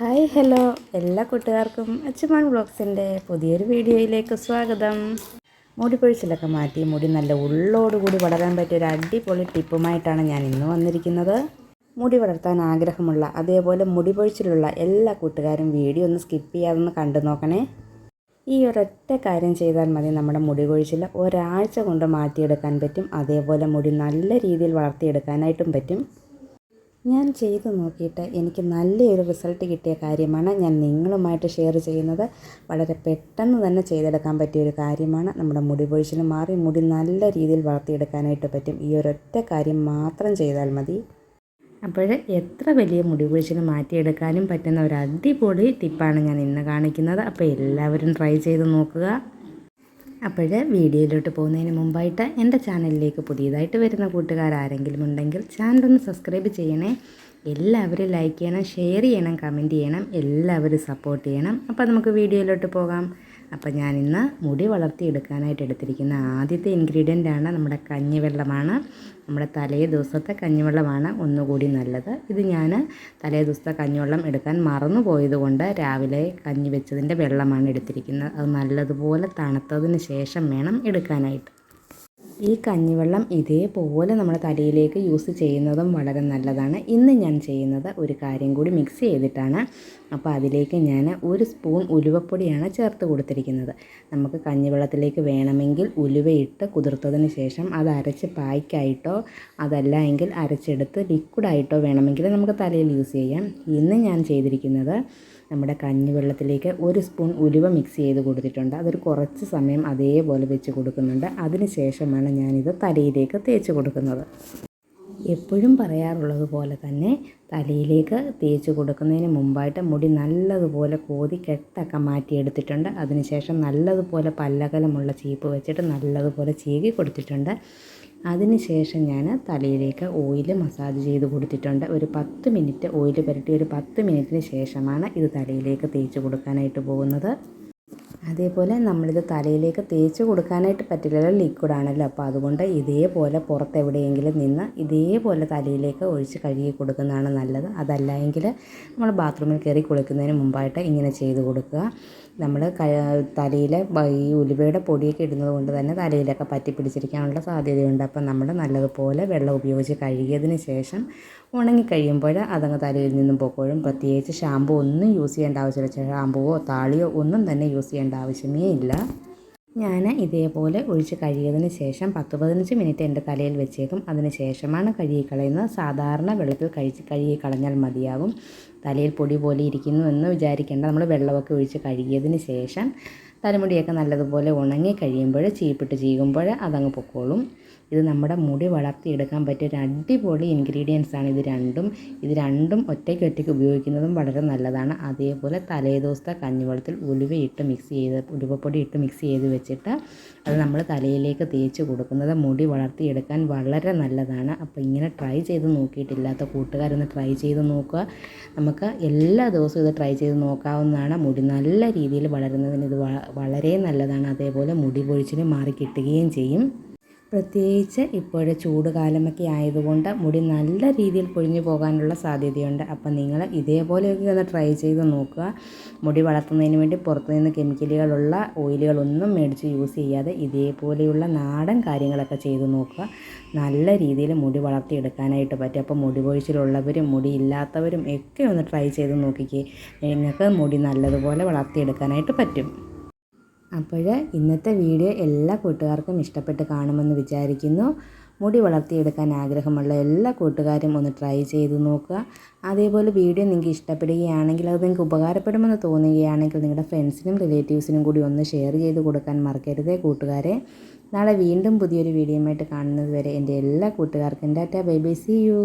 Hi hello. എല്ലാ കൂട്ടുകാർക്കും അച്ചുമാൻ ബ്ലോഗ്സിന്റെ പുതിയൊരു വീഡിയോയിലേക്ക് സ്വാഗതം. മുടി പൊഴിച്ചിലൊക്കെ മാറ്റി മുടി നല്ല ഉള്ളോടുകൂടി വളരാൻ പറ്റിയ ഒരു അടിപൊളി ടിപ്പുമായിട്ടാണ് ഞാൻ ഇന്ന് വന്നിരിക്കുന്നത്. മുടി വളർത്താൻ ആഗ്രഹമുള്ള അതേപോലെ മുടി പൊഴിച്ചിലുള്ള എല്ലാ കൂട്ടുകാരും വീഡിയോ ഒന്ന് സ്കിപ്പ് ചെയ്യാതൊന്ന് കണ്ടു നോക്കണേ. ഈ ഒരൊറ്റ കാര്യം ചെയ്താൽ മതി. നമ്മുടെ മുടി കൊഴിച്ചിൽ ഒരാഴ്ച കൊണ്ട് മാറ്റിയെടുക്കാൻ പറ്റും. അതേപോലെ മുടി നല്ല രീതിയിൽ വളർത്തിയെടുക്കാനായിട്ടും പറ്റും. ഞാൻ ചെയ്തു നോക്കിയിട്ട് എനിക്ക് നല്ലൊരു റിസൾട്ട് കിട്ടിയ കാര്യമാണ് ഞാൻ നിങ്ങളുമായിട്ട് ഷെയർ ചെയ്യുന്നത്. വളരെ പെട്ടെന്ന് തന്നെ ചെയ്തെടുക്കാൻ പറ്റിയ ഒരു കാര്യമാണ്. നമ്മുടെ മുടി പൊഴിച്ചിൽ മാറി മുടി നല്ല രീതിയിൽ വളർത്തിയെടുക്കാനായിട്ട് പറ്റും. ഈ ഒരൊറ്റ കാര്യം മാത്രം ചെയ്താൽ മതി. അപ്പോൾ എത്ര വലിയ മുടി പൊഴിച്ചിൽ മാറ്റിയെടുക്കാനും പറ്റുന്ന ഒരു അടിപൊളി ടിപ്പാണ് ഞാൻ ഇന്ന് കാണിക്കുന്നത്. അപ്പോൾ എല്ലാവരും ട്രൈ ചെയ്ത് നോക്കുക. അപ്പോൾ വീഡിയോയിലോട്ട് പോകുന്നതിന് മുമ്പായിട്ട് എന്റെ ചാനലിലേക്ക് പുതിയതായിട്ട് വരുന്ന കൂട്ടുകാർ ആരെങ്കിലും ഉണ്ടെങ്കിൽ ഒന്ന് സബ്സ്ക്രൈബ് ചെയ്യണേ. എല്ലാവരും ലൈക്ക് ചെയ്യണം ഷെയർ ചെയ്യണം കമന്റ് ചെയ്യണം എല്ലാവരും സപ്പോർട്ട് ചെയ്യണം. അപ്പോൾ നമുക്ക് വീഡിയോയിലോട്ട് പോകാം. അപ്പോൾ ഞാനിന്ന് മുടി വളർത്തിയെടുക്കാനായിട്ട് എടുത്തിരിക്കുന്ന ആദ്യത്തെ ഇൻഗ്രീഡിയന്റ് ആണ് നമ്മുടെ കഞ്ഞിവെള്ളമാണ്. നമ്മുടെ തലേ ദിവസത്തെ കഞ്ഞിവെള്ളമാണ് ഒന്നുകൂടി നല്ലത്. ഇത് ഞാൻ തലേ ദിവസത്തെ കഞ്ഞിവെള്ളം എടുക്കാൻ മറന്നു പോയതുകൊണ്ട് രാവിലെ കഞ്ഞി വെച്ചതിന്റെ വെള്ളമാണ് എടുത്തിരിക്കുന്നത്. അത് നല്ലതുപോലെ തണുത്തതിന് ശേഷം വേണം എടുക്കാനായിട്ട്. ഈ കഞ്ഞിവെള്ളം ഇതേപോലെ നമ്മൾ തലയിലേക്ക് യൂസ് ചെയ്യുന്നതും വളരെ നല്ലതാണ്. ഇന്ന് ഞാൻ ചെയ്യുന്നത് ഒരു കാര്യം കൂടി മിക്സ് ചെയ്തിട്ടാണ്. അപ്പോൾ അതിലേക്ക് ഞാൻ ഒരു സ്പൂൺ ഉലുവപ്പൊടിയാണ് ചേർത്ത് കൊടുത്തിരിക്കുന്നത്. നമുക്ക് കഞ്ഞിവെള്ളത്തിലേക്ക് വേണമെങ്കിൽ ഉലുവയിട്ട് കുതിർത്തതിന് ശേഷം അത് അരച്ച് പായ്ക്കായിട്ടോ അതല്ല എങ്കിൽ അരച്ചെടുത്ത് ലിക്വിഡായിട്ടോ വേണമെങ്കിൽ നമുക്ക് തലയിൽ യൂസ് ചെയ്യാം. ഇന്ന് ഞാൻ ചെയ്തിരിക്കുന്നത് നമ്മുടെ കഞ്ഞിവെള്ളത്തിലേക്ക് ഒരു സ്പൂൺ ഉലുവ മിക്സ് ചെയ്ത് കൊടുത്തിട്ടുണ്ട്. അതൊരു കുറച്ച് സമയം അതേപോലെ വെച്ച് കൊടുക്കുന്നുണ്ട്. അതിന് ശേഷമാണ് ഞാനിത് തലയിലേക്ക് തേച്ച് കൊടുക്കുന്നത്. എപ്പോഴും പറയാറുള്ളത് പോലെ തന്നെ തലയിലേക്ക് തേച്ച് കൊടുക്കുന്നതിന് മുമ്പായിട്ട് മുടി നല്ലതുപോലെ കോതി കെട്ടൊക്കെ മാറ്റിയെടുത്തിട്ടുണ്ട്. അതിനുശേഷം നല്ലതുപോലെ പല്ലകലമുള്ള ചീപ്പ് വെച്ചിട്ട് നല്ലതുപോലെ ചീകി കൊടുത്തിട്ടുണ്ട്. അതിനുശേഷം ഞാൻ തലയിലേക്ക് ഓയിൽ മസാജ് ചെയ്ത് കൊടുത്തിട്ടുണ്ട്. ഒരു പത്ത് മിനിറ്റ് ഓയിൽ പുരട്ടി. ഒരു പത്ത് മിനിറ്റിന് ശേഷമാണ് ഇത് തലയിലേക്ക് തേച്ച് കൊടുക്കാനായിട്ട് പോകുന്നത്. അതേപോലെ നമ്മളിത് തലയിലേക്ക് തേച്ച് കൊടുക്കാനായിട്ട് പറ്റില്ലല്ലോ ലിക്വിഡ് ആണല്ലോ അപ്പോൾ അതുകൊണ്ട് ഇതേപോലെ പുറത്ത് എവിടെയെങ്കിലും നിന്ന് ഇതേപോലെ തലയിലേക്ക് ഒഴിച്ച് കഴുകി കൊടുക്കുന്നതാണ് നല്ലത്. അതല്ല എങ്കിൽ നമ്മൾ ബാത്റൂമിൽ കയറി കുളിക്കുന്നതിന് മുമ്പായിട്ട് ഇങ്ങനെ ചെയ്ത് കൊടുക്കുക. നമ്മൾ തലയിലെ ഈ ഉലുവയുടെ പൊടിയൊക്കെ ഇടുന്നത് കൊണ്ട് തന്നെ തലയിലൊക്കെ പറ്റി പിടിച്ചിരിക്കാനുള്ള സാധ്യതയുണ്ട്. അപ്പോൾ നമ്മൾ നല്ലതുപോലെ വെള്ളം ഉപയോഗിച്ച് കഴുകിയതിന് ശേഷം ഉണങ്ങിക്കഴിയുമ്പോൾ അതങ്ങ് തലയിൽ നിന്നും പൊക്കോഴും പ്രത്യേകിച്ച് ഷാമ്പു ഒന്നും യൂസ് ചെയ്യേണ്ട ആവശ്യമില്ല. ഷാമ്പുവോ താളിയോ ഒന്നും തന്നെ യൂസ് ചെയ്യേണ്ട ആവശ്യമേ ഇല്ല. ഞാൻ ഇതേപോലെ ഒഴിച്ച് കഴുകിയതിന് ശേഷം പത്ത് പതിനഞ്ച് മിനിറ്റ് എന്റെ തലയിൽ വെച്ചേക്കും. അതിന് ശേഷമാണ് കഴുകി കളയുന്നത് സാധാരണ വെള്ളത്തിൽ കഴിച്ച് കഴുകി കളഞ്ഞാൽ മതിയാകും. തലയിൽ പൊടി പോലെ ഇരിക്കുന്നു എന്ന് വിചാരിക്കേണ്ട. നമ്മൾ വെള്ളമൊക്കെ ഒഴിച്ച് കഴുകിയതിന് ശേഷം തലമുടിയൊക്കെ നല്ലതുപോലെ ഉണങ്ങി കഴിയുമ്പോൾ ചീപ്പിട്ട് ചീകുമ്പോൾ അതങ്ങ് പൊക്കോളും. ഇത് നമ്മുടെ മുടി വളർത്തിയെടുക്കാൻ പറ്റിയ ഒരു അടിപൊളി ഇൻഗ്രീഡിയൻസ് ആണ് ഇത് രണ്ടും. ഇത് രണ്ടും ഒറ്റയ്ക്ക് ഒറ്റയ്ക്ക് ഉപയോഗിക്കുന്നതും വളരെ നല്ലതാണ്. അതേപോലെ തലേ ദിവസത്തെ കഞ്ഞിവെള്ളത്തിൽ ഉലുവയിട്ട് മിക്സ് ചെയ്ത് ഉലുവപ്പൊടി ഇട്ട് മിക്സ് ചെയ്ത് വെച്ചിട്ട് അത് നമ്മൾ തലയിലേക്ക് തേച്ച് കൊടുക്കുന്നത് മുടി വളർത്തിയെടുക്കാൻ വളരെ നല്ലതാണ്. അപ്പോൾ ഇങ്ങനെ ട്രൈ ചെയ്ത് നോക്കിയിട്ടില്ലാത്ത കൂട്ടുകാരൊന്ന് ട്രൈ ചെയ്ത് നോക്കുക. നമുക്ക് എല്ലാ ദിവസവും ഇത് ട്രൈ ചെയ്ത് നോക്കാവുന്നതാണ്. മുടി നല്ല രീതിയിൽ വളരുന്നതിന് ഇത് വളരെ നല്ലതാണ്. അതേപോലെ മുടി പൊഴിച്ചിന് മാറി കിട്ടുകയും ചെയ്യും. പ്രത്യേകിച്ച് ഇപ്പോഴെ ചൂട് കാലമൊക്കെ ആയതുകൊണ്ട് മുടി നല്ല രീതിയിൽ പൊഴിഞ്ഞു പോകാനുള്ള സാധ്യതയുണ്ട്. അപ്പം നിങ്ങൾ ഇതേപോലെയൊക്കെ ഒന്ന് ട്രൈ ചെയ്ത് നോക്കുക. മുടി വളർത്തുന്നതിന് വേണ്ടി പുറത്തുനിന്ന് കെമിക്കലുകളുള്ള ഓയിലുകളൊന്നും മേടിച്ച് യൂസ് ചെയ്യാതെ ഇതേപോലെയുള്ള നാടൻ കാര്യങ്ങളൊക്കെ ചെയ്ത് നോക്കുക. നല്ല രീതിയിൽ മുടി വളർത്തിയെടുക്കാനായിട്ട് പറ്റും. അപ്പോൾ മുടി പൊഴിച്ചിലുള്ളവരും മുടി ഇല്ലാത്തവരും ഒക്കെ ഒന്ന് ട്രൈ ചെയ്ത് നോക്കിക്കേ. നിങ്ങൾക്ക് മുടി നല്ലതുപോലെ വളർത്തിയെടുക്കാനായിട്ട് പറ്റും. അപ്പോൾ ഇന്നത്തെ വീഡിയോ എല്ലാ കൂട്ടുകാർക്കും ഇഷ്ടപ്പെട്ട് കാണുമെന്ന് വിചാരിക്കുന്നു. മുടി വളർത്തിയെടുക്കാൻ ആഗ്രഹമുള്ള എല്ലാ കൂട്ടുകാരും ഒന്ന് ട്രൈ ചെയ്ത് നോക്കുക. അതേപോലെ വീഡിയോ നിങ്ങൾക്ക് ഇഷ്ടപ്പെടുകയാണെങ്കിൽ അത് നിങ്ങൾക്ക് ഉപകാരപ്പെടുമെന്ന് തോന്നുകയാണെങ്കിൽ നിങ്ങളുടെ ഫ്രണ്ട്സിനും റിലേറ്റീവ്സിനും കൂടി ഒന്ന് ഷെയർ ചെയ്ത് കൊടുക്കാൻ മറക്കരുതേ കൂട്ടുകാരെ. നാളെ വീണ്ടും പുതിയൊരു വീഡിയോയുമായിട്ട് കാണുന്നത് വരെ എന്റെ എല്ലാ കൂട്ടുകാർക്കും tata bye bye see you